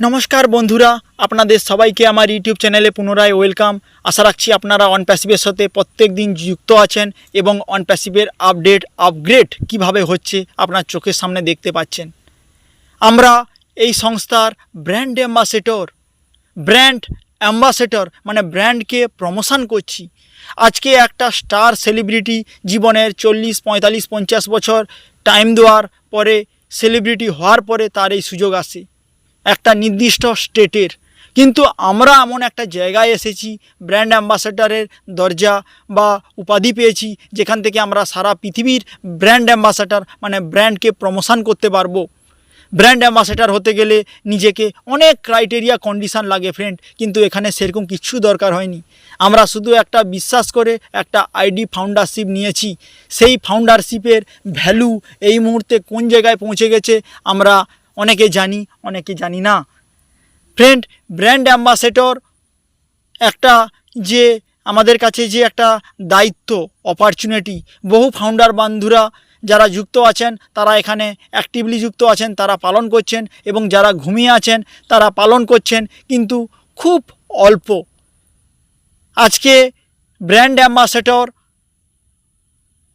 নমস্কার বন্ধুরা, আপনাদের সবাইকে আমার ইউটিউব চ্যানেলে পুনরায় ওয়েলকাম। আশা রাখছি আপনারা অন প্যাসিভের সাথে প্রত্যেক দিন যুক্ত আছেন এবং অন প্যাসিভের আপডেট আপগ্রেড কীভাবে হচ্ছে আপনার চোখের সামনে দেখতে পাচ্ছেন। আমরা এই সংস্থার ব্র্যান্ড অ্যাম্বাসেডর ব্র্যান্ড অ্যাম্বাসেডর মানে ব্র্যান্ডকে প্রমোশন করছি। আজকে একটা স্টার সেলিব্রিটি জীবনের চল্লিশ, পঁয়তাল্লিশ, পঞ্চাশ বছর টাইম দেওয়ার পরে সেলিব্রিটি হওয়ার পরে তার এই সুযোগ আসে। একটা নির্দিষ্ট স্টেটের। কিন্তু আমরা এমন একটা জায়গায় এসেছি ব্র্যান্ড অ্যাম্বাসেডারের দরজা বা উপাধি পেয়েছি, যেখান থেকে আমরা সারা পৃথিবীর ব্র্যান্ড অ্যাম্বাসেডার মানে ব্র্যান্ডকে প্রমোশন করতে পারব। ব্র্যান্ড অ্যাম্বাসেডার হতে গেলে নিজেকে অনেক ক্রাইটেরিয়া কন্ডিশন লাগে ফ্রেন্ড কিন্তু এখানে সেরকম কিচ্ছু দরকার হয়নি। আমরা শুধু একটা বিশ্বাস করে একটা আইডি ফাউন্ডারশিপ নিয়েছি। সেই ফাউন্ডারশিপের ভ্যালু এই মুহূর্তে কোন জায়গায় পৌঁছে গেছে, আমরা অনেকে জানি অনেকে জানি না। ফ্রেন্ড ব্র্যান্ড অ্যাম্বাসেডর একটা যে আমাদের কাছে যে একটা দায়িত্ব অপরচুনিটি বহু ফাউন্ডার বান্ধুরা যারা যুক্ত আছেন, তারা এখানে অ্যাক্টিভলি যুক্ত আছেন, তারা পালন করছেন এবং যারা ঘুমিয়ে আছেন, তারা পালন করছেন, কিন্তু খুব অল্প। আজকে ব্র্যান্ড অ্যাম্বাসেডর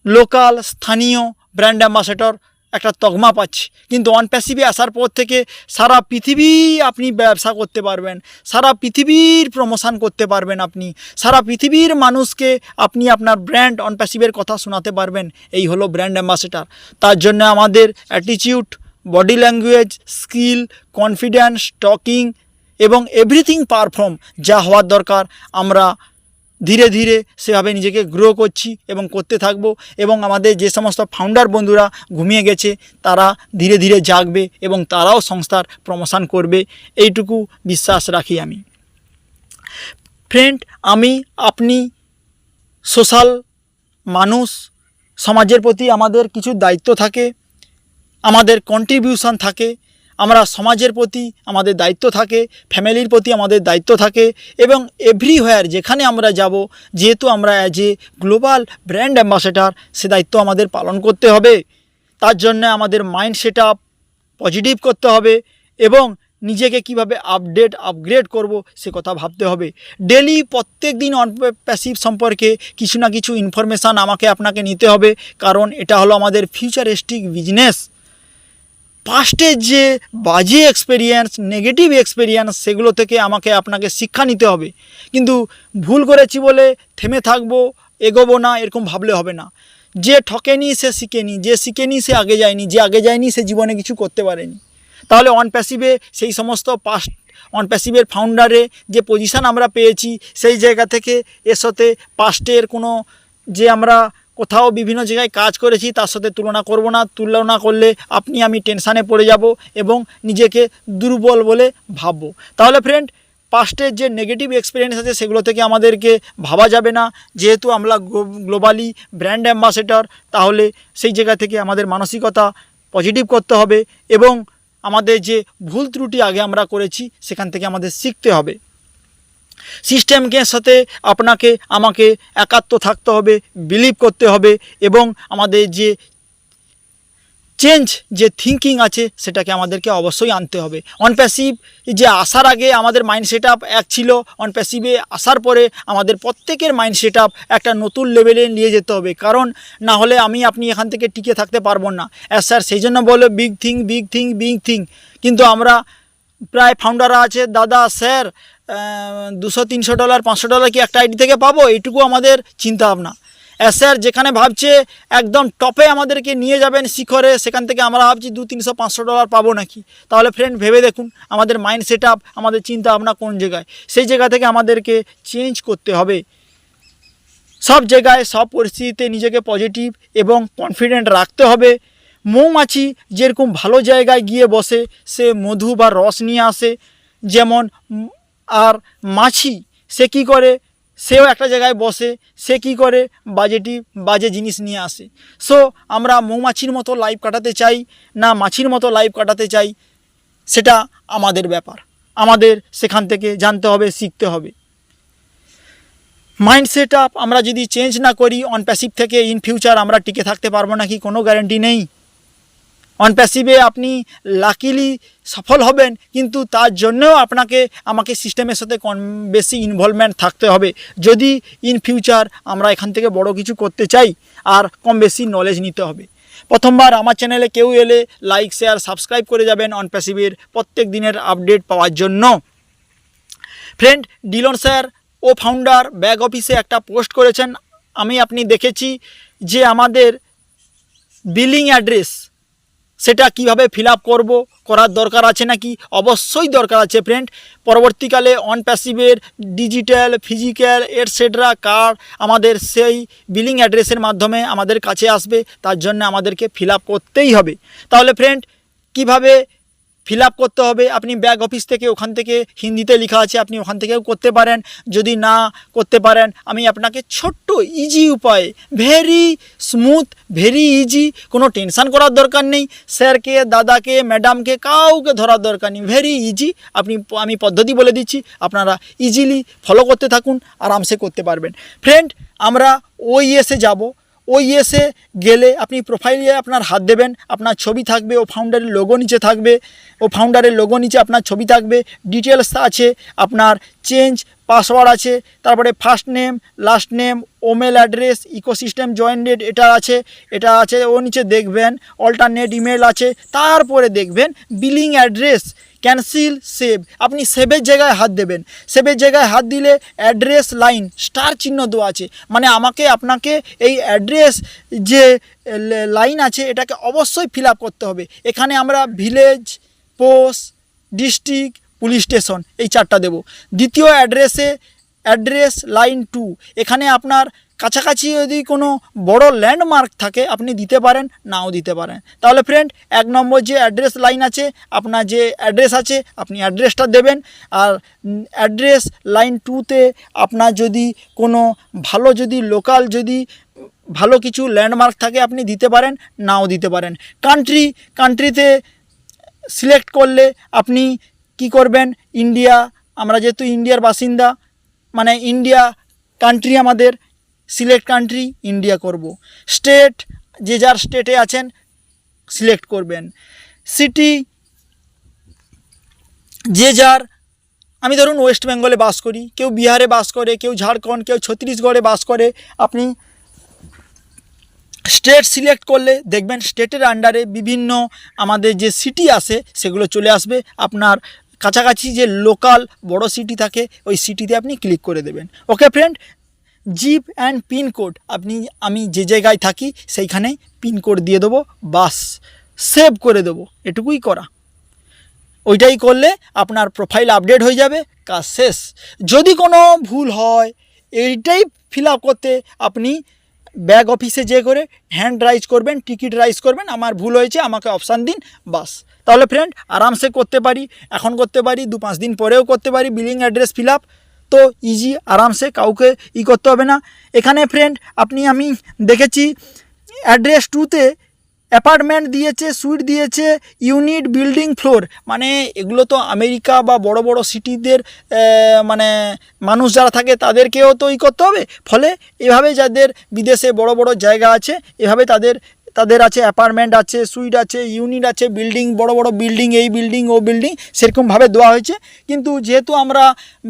লোকাল স্থানীয় ব্র্যান্ড অ্যাম্বাসেডর একটা তকমা পাচ্ছে। কিন্তু অন প্যাসিভে আসার পর থেকে সারা পৃথিবী আপনি ব্যবসা করতে পারবেন, সারা পৃথিবীর প্রমোশন করতে পারবেন আপনি, সারা পৃথিবীর মানুষকে আপনি আপনার ব্র্যান্ড অন প্যাসিভের কথা শোনাতে পারবেন। এই হলো ব্র্যান্ড অ্যাম্বাসেডার তার জন্য আমাদের attitude body language skill confidence talking এবং এভরিথিং পারফর্ম যা হওয়ার দরকার। আমরা ধীরে ধীরে সেভাবে নিজেকে গ্রো করছি এবং করতে থাকব এবং আমাদের যে সমস্ত ফাউন্ডার বন্ধুরা ঘুমিয়ে গেছে, তারা ধীরে ধীরে জাগবে এবং তারাও সংস্থার প্রমোশন করবে। এইটুকু বিশ্বাস রাখি আমি। ফ্রেন্ড আমি, আপনি সোশ্যাল মানুষ, সমাজের প্রতি আমাদের কিছু দায়িত্ব থাকে, আমাদের কন্ট্রিবিউশন থাকে আমরা সমাজের প্রতি আমাদের দায়িত্ব থাকে, ফ্যামিলির প্রতি আমাদের দায়িত্ব থাকে এবং এভরিহোয়ার যেখানে আমরা যাব, যেহেতু আমরা as a global brand ambassador সে দায়িত্ব আমাদের পালন করতে হবে। তার জন্য আমাদের মাইন্ড সেট আপ পজিটিভ করতে হবে এবং নিজেকে কীভাবে আপডেট আপগ্রেড করব সে কথা ভাবতে হবে। ডেলি প্রত্যেক দিন প্যাসিভ সম্পর্কে কিছু না কিছু ইনফরমেশান আমাকে আপনাকে নিতে হবে, কারণ এটা হলো আমাদের ফিউচারিস্টিক বিজনেস পাস্টের যে বাজে এক্সপেরিয়েন্স নেগেটিভ এক্সপেরিয়েন্স সেগুলো থেকে আমাকে আপনাকে শিক্ষা নিতে হবে। কিন্তু ভুল করেছি বলে থেমে থাকব, এগোবো না, এরকম ভাবলে হবে না। যে ঠকেনি, সে শিখেনি। যে শিখেনি, সে আগে যায়নি। যে আগে যায়নি, সে জীবনে কিছু করতে পারেনি। তাহলে অন প্যাসিভে সেই সমস্ত পাস্ট অন প্যাসিভের ফাউন্ডারে যে পজিশান আমরা পেয়েছি, সেই জায়গা থেকে এর সাথে পাস্টের কোনো যে আমরা কোথাও বিভিন্ন জায়গায় কাজ করেছি, তার সাথে তুলনা করব না তুলনা করলে আপনি আমি টেনশানে পড়ে যাব এবং নিজেকে দুর্বল বলে ভাববো। তাহলে ফ্রেন্ড পাস্টের যে নেগেটিভ এক্সপিরিয়েন্স আছে সেগুলো থেকে আমাদেরকে ভাবা যাবে না। যেহেতু আমরা গ্লোবালি ব্র্যান্ড অ্যাম্বাসেডর তাহলে সেই জায়গা থেকে আমাদের মানসিকতা পজিটিভ করতে হবে এবং আমাদের যে ভুল ত্রুটি আগে আমরা করেছি, সেখান থেকে আমাদের শিখতে হবে। সিস্টেমকে সাথে আপনাকে, আমাকে একাত্ম থাকতে হবে বিলিভ করতে হবে এবং আমাদের যে চেঞ্জ যে থিঙ্কিং আছে, সেটাকে আমাদেরকে অবশ্যই আনতে হবে। অন প্যাসিভ যে আসার আগে আমাদের মাইন্ড সেট আপ এক ছিল অন প্যাসিভে আসার পরে আমাদের প্রত্যেকের মাইন্ড সেট আপ একটা নতুন লেভেলে নিয়ে যেতে হবে। কারণ না হলে আমি, আপনি এখান থেকে টিকে থাকতে পারব না। অ্যাস স্যার সেই জন্য বলে big thing big thing big thing কিন্তু আমরা প্রায় ফাউন্ডাররা আছে, দাদা স্যার দুশো, তিনশো ডলার, পাঁচশো ডলার কি একটা আইডি থেকে পাবো? এইটুকু আমাদের চিন্তা ভাবনা স্যার যেখানে ভাবছে একদম টপে আমাদেরকে নিয়ে যাবেন শিখরে, সেখান থেকে আমরা ভাবছি দু, তিনশো, পাঁচশো ডলার পাবো নাকি? তাহলে ফ্রেন্ড ভেবে দেখুন আমাদের মাইন্ড সেট আপ আমাদের চিন্তা ভাবনা কোন জায়গায়? সেই জায়গা থেকে আমাদেরকে চেঞ্জ করতে হবে। সব জায়গায় সব পরিস্থিতিতে নিজেকে পজিটিভ এবং কনফিডেন্ট রাখতে হবে। মৌমাছি যেরকম ভালো জায়গায় গিয়ে বসে, সে মধু বা রস নিয়ে আসে। যেমন আর মাছি, সে কী করে? সেও একটা জায়গায় বসে, সে কী করে? বাজেটি, বাজে জিনিস নিয়ে আসে। সো আমরা মৌমাছির মতো লাইফ কাটাতে চাই, না মাছির মতো লাইফ কাটাতে চাই, সেটা আমাদের ব্যাপার। আমাদের সেখান থেকে জানতে হবে, শিখতে হবে। মাইন্ড সেট আপ আমরা যদি চেঞ্জ না করি অন প্যাসিভ থেকে ইন ফিউচার আমরা টিকে থাকতে পারব নাকি কোনো গ্যারেন্টি নেই। অন প্যাসিভে আপনি লাকিলি সফল হবেন, কিন্তু তার জন্যও আপনাকে, আমাকে সিস্টেমের সাথে কম বেশি ইনভলভমেন্ট থাকতে হবে। যদি ইন ফিউচার আমরা এখান থেকে বড় কিছু করতে চাই, আর কম বেশি নলেজ নিতে হবে। প্রথমবার আমার চ্যানেলে কেউ এলে লাইক শেয়ার সাবস্ক্রাইব করে যাবেন অন প্যাসিভের প্রত্যেক দিনের আপডেট পাওয়ার জন্য। ফ্রেন্ড ডিলন স্যার ও ফাউন্ডার ব্যাগ অফিসে একটা পোস্ট করেছেন। আমি আপনি দেখেছি যে আমাদের বিলিং অ্যাড্রেস সেটা কীভাবে ফিল করব, করার দরকার আছে নাকি? অবশ্যই দরকার আছে ফ্রেন্ড পরবর্তীকালে অন প্যাসিভের digital physical et cetera card আমাদের সেই বিলিং অ্যাড্রেসের মাধ্যমে আমাদের কাছে আসবে, তার জন্য আমাদেরকে ফিল করতেই হবে। তাহলে ফ্রেন্ড কীভাবে ফিল করতে হবে। আপনি ব্যাগ অফিস থেকে ওখান থেকে হিন্দিতে লেখা আছে, আপনি ওখান থেকেও করতে পারেন। যদি না করতে পারেন, আমি আপনাকে ছোট্ট ইজি উপায়ে ভেরি স্মুথ ভেরি ইজি কোনো টেনশান করার দরকার নেই। স্যারকে, দাদাকে ম্যাডামকে কাউকে ধরার দরকার নেই। ভেরি ইজি আপনি, আমি পদ্ধতি বলে দিচ্ছি, আপনারা ইজিলি ফলো করতে থাকুন, আরামসে করতে পারবেন। ফ্রেন্ড আমরা ওই এসে যাব। ওই এসে গেলে আপনি প্রোফাইলে আপনার হাত দেবেন, আপনার ছবি থাকবে, ও ফাউন্ডারের লোগো নিচে থাকবে, ও ফাউন্ডারের লোগো নিচে আপনার ছবি থাকবে ডিটেলস আছে, আপনার চেঞ্জ পাসওয়ার্ড আছে, তারপরে first name last name email address ecosystem jointed এটা আছে এটা আছে, ও নিচে দেখবেন অল্টারনেট ইমেল আছে, তারপরে দেখবেন বিলিং অ্যাড্রেস ক্যান্সেল সেভ আপনি সেভের জায়গায় হাত দেবেন সেভের জায়গায় হাত দিলে অ্যাড্রেস লাইন স্টার চিহ্ন দেওয়া আছে মানে আমাকে, আপনাকে এই অ্যাড্রেস যে লাইন আছে, এটাকে অবশ্যই ফিল করতে হবে, এখানে আমরা village post district police station, এই চারটা দেব। দ্বিতীয় অ্যাড্রেসে, অ্যাড্রেস লাইন টু, এখানে আপনার কাছাকাছি যদি কোনো বড় ল্যান্ডমার্ক থাকে, আপনি দিতে পারেন, নাও দিতে পারেন। তাহলে ফ্রেন্ড এক নম্বর যে অ্যাড্রেস লাইন আছে, আপনার যে অ্যাড্রেস আছে, আপনি অ্যাড্রেসটা দেবেন। আর অ্যাড্রেস লাইন টুতে আপনার যদি কোনো ভালো যদি লোকাল যদি ভালো কিছু ল্যান্ডমার্ক থাকে, আপনি দিতে পারেন, নাও দিতে পারেন। কান্ট্রি কান্ট্রিতে সিলেক্ট করলে আপনি কি করবেন? ইন্ডিয়া আমরা যেহেতু ইন্ডিয়ার বাসিন্দা মানে ইন্ডিয়া কান্ট্রি আমাদের সিলেক্ট কান্ট্রি ইন্ডিয়া করব। স্টেট যে যার স্টেটে আছেন সিলেক্ট করবেন। সিটি যে যার, আমি ধরুন ওয়েস্ট বেঙ্গলে বাস করি, কেউ বিহারে বাস করে, কেউ ঝাড়খণ্ড কেউ ছত্তিশগড়ে বাস করে, আপনি স্টেট সিলেক্ট করলে দেখবেন স্টেটের আন্ডারে বিভিন্ন আমাদের যে সিটি আছে, সেগুলো চলে আসবে। আপনার কাছাকাছি যে লোকাল বড় সিটি থাকে, ওই সিটিতে আপনি ক্লিক করে দেবেন। Okay friend zip and pin code আপনি, আমি যে জায়গায় থাকি, সেইখানে পিনকোড দিয়ে দেবো, বাস সেভ করে দেবো, এটুকুই করা। ওইটাই করলে আপনার প্রোফাইল আপডেট হয়ে যাবে, কাজ শেষ। যদি কোনো ভুল হয়, এইটাই ফিল করতে আপনি ব্যাগ অফিসে যে করে হ্যান্ড রাইজ করবেন টিকিট রাইজ করবেন, আমার ভুল হয়েছে, আমাকে অপশান দিন, বাস। তাহলে ফ্রেন্ড আরামসে করতে পারি, এখন করতে পারি, দু পাঁচ দিন পরেও করতে পারি বিলিং অ্যাড্রেস ফিল আপ তো ইজি আরামসে কাউকে ই করতে হবে না। এখানে ফ্রেন্ড আপনি আমি দেখেছি অ্যাড্রেস টুতে অ্যাপার্টমেন্ট দিয়েছে সুইট দিয়েছে ইউনিট বিল্ডিং ফ্লোর মানে এগুলো তো আমেরিকা বা বড় বড় সিটিদের মানে মানুষ যারা থাকে তাদেরকেও তো ই করতে হবে। ফলে এভাবে যাদের বিদেশে বড় বড় জায়গা আছে, এভাবে তাদের তাদের আছে অ্যাপার্টমেন্ট আছে সুইট আছে ইউনিট আছে বিল্ডিং বড় বড় বিল্ডিং এই বিল্ডিং ও বিল্ডিং সেরকমভাবে দেওয়া হয়েছে। কিন্তু যেহেতু আমরা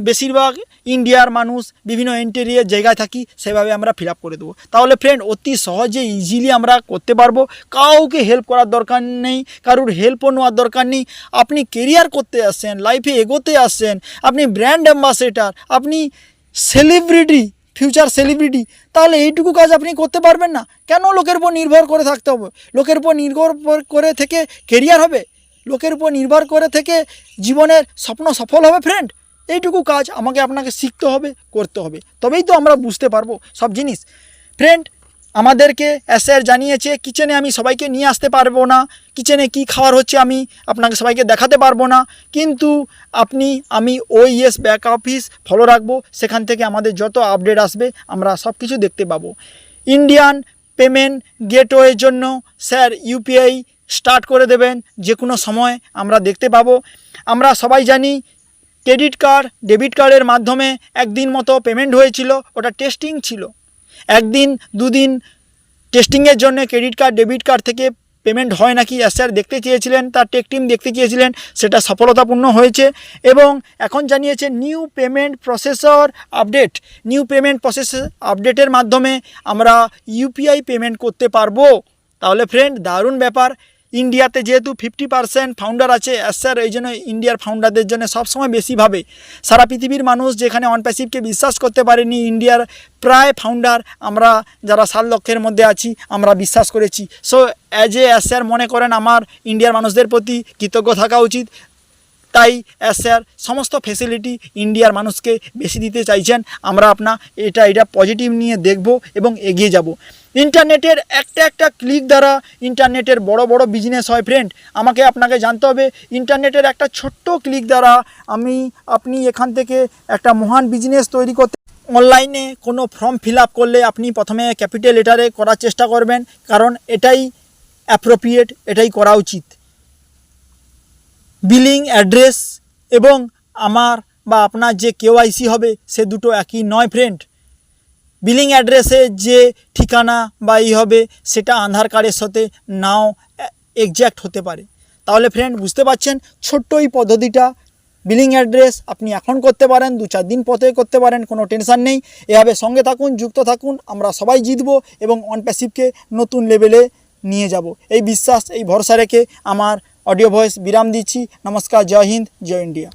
বেশিরভাগ ইন্ডিয়ার মানুষ, বিভিন্ন ইন্টেরিয়ার জায়গায় থাকি, সেভাবে আমরা ফিল করে দেবো। তাহলে ফ্রেন্ড অতি সহজে ইজিলি আমরা করতে পারব। কাউকে হেল্প করার দরকার নেই, কারুর হেল্পও নেওয়ার দরকার নেই। আপনি কেরিয়ার করতে আসছেন লাইফে এগোতে আসছেন, আপনি ব্র্যান্ড অ্যাম্বাসেডার আপনি সেলিব্রিটি ফিউচার সেলিব্রিটি তাহলে এইটুকু কাজ আপনি করতে পারবেন না। কেন লোকের উপর নির্ভর করে থাকতে হবে? লোকের উপর নির্ভর করে থেকে কেরিয়ার হবে। লোকের উপর নির্ভর করে থেকে জীবনের স্বপ্ন সফল হবে ফ্রেন্ড এইটুকু কাজ আমাকে আপনাকে শিখতে হবে, করতে হবে। তবেই তো আমরা বুঝতে পারব সব জিনিস। ফ্রেন্ড আমাদেরকে এসআর জানিয়েছে, কিচেনে আমি সবাইকে নিয়ে আসতে পারব না, কিচেনে কি খাওয়ার হচ্ছে আমি আপনাকে সবাইকে দেখাতে পারব না, কিন্তু আপনি, আমি ওই ইয়েস ব্যাক অফিস ফলো রাখব, সেখান থেকে আমাদের যত আপডেট আসবে, আমরা সব কিছু দেখতে পাবো। ইন্ডিয়ান পেমেন্ট গেটওয়ের জন্য স্যার ইউপিআই স্টার্ট করে দেবেন, যে কোনো সময় আমরা দেখতে পাবো। আমরা সবাই জানি ক্রেডিট কার্ড ডেবিট কার্ডের মাধ্যমে একদিন মতো পেমেন্ট হয়েছিল, ওটা টেস্টিং ছিল। একদিন, দুদিন টেস্টিংয়ের জন্য ক্রেডিট কার্ড ডেবিট কার্ড থেকে পেমেন্ট হয় নাকি? স্যার দেখতে চেয়েছিলেন, তার টেক টিম দেখতে চেয়েছিলেন, সেটা সফলতাপূর্ণ হয়েছে এবং এখন জানিয়েছে new payment processor update new payment processor আপডেটের মাধ্যমে আমরা ইউপিআই পেমেন্ট করতে পারব। তাহলে ফ্রেন্ড দারুণ ব্যাপার। ইন্ডিয়াতে যেহেতু ফিফটি পার্সেন্ট ফাউন্ডার আছে স্যার এই জন্য ইন্ডিয়ার ফাউন্ডারদের জন্য সবসময় বেশি ভাবে। সারা পৃথিবীর মানুষ যেখানে অনপ্যাসিভকে বিশ্বাস করতে পারেনি, ইন্ডিয়ার প্রায় ফাউন্ডার আমরা যারা সাত লক্ষের মধ্যে আছি, আমরা বিশ্বাস করেছি। সো অ্যাজ এ স্যার মনে করেন আমার ইন্ডিয়ার মানুষদের প্রতি কৃতজ্ঞ থাকা উচিত। তাই স্যার সমস্ত ফেসিলিটি ইন্ডিয়ার মানুষকে বেশি দিতে চাইছেন। আমরা আপনা, এটা এটা পজিটিভ নিয়ে দেখব এবং এগিয়ে যাব। ইন্টারনেটের একটা একটা ক্লিক দ্বারা ইন্টারনেটের বড় বড় বিজনেস হয় ফ্রেন্ড আমাকে আপনাকে জানতে হবে, ইন্টারনেটের একটা ছোট্ট ক্লিক দ্বারা আমি, আপনি এখান থেকে একটা মহান বিজনেস তৈরি করতে অনলাইনে কোনো ফর্ম ফিল করলে আপনি প্রথমে ক্যাপিটাল লেটারে করার চেষ্টা করবেন, কারণ এটাই অ্যাপ্রোপ্রিয়েট এটাই করা উচিত। বিলিং অ্যাড্রেস এবং আমার বা আপনার যে কেওয়াইসি হবে, সে দুটো একই নয় ফ্রেন্ড বিলিং অ্যাড্রেসে যে ঠিকানা বা ই হবে, সেটা আধার কার্ডের সাথে নাও এক্স্যাক্ট হতে পারে। তাহলে ফ্রেন্ড বুঝতে পারছেন, ছোট্ট এই পদ্ধতিটা বিলিং অ্যাড্রেস আপনি এখন করতে পারেন, দু চার দিন পথে করতে পারেন, কোনো টেনশন নেই। এভাবে সঙ্গে থাকুন, যুক্ত থাকুন, আমরা সবাই জিতবো এবং অনপ্যাসিভকে নতুন লেভেলে নিয়ে যাব। এই বিশ্বাস, এই ভরসা রেখে আমার অডিও ভয়েস বিরাম দিচ্ছি। নমস্কার, জয় হিন্দ, জয় ইন্ডিয়া।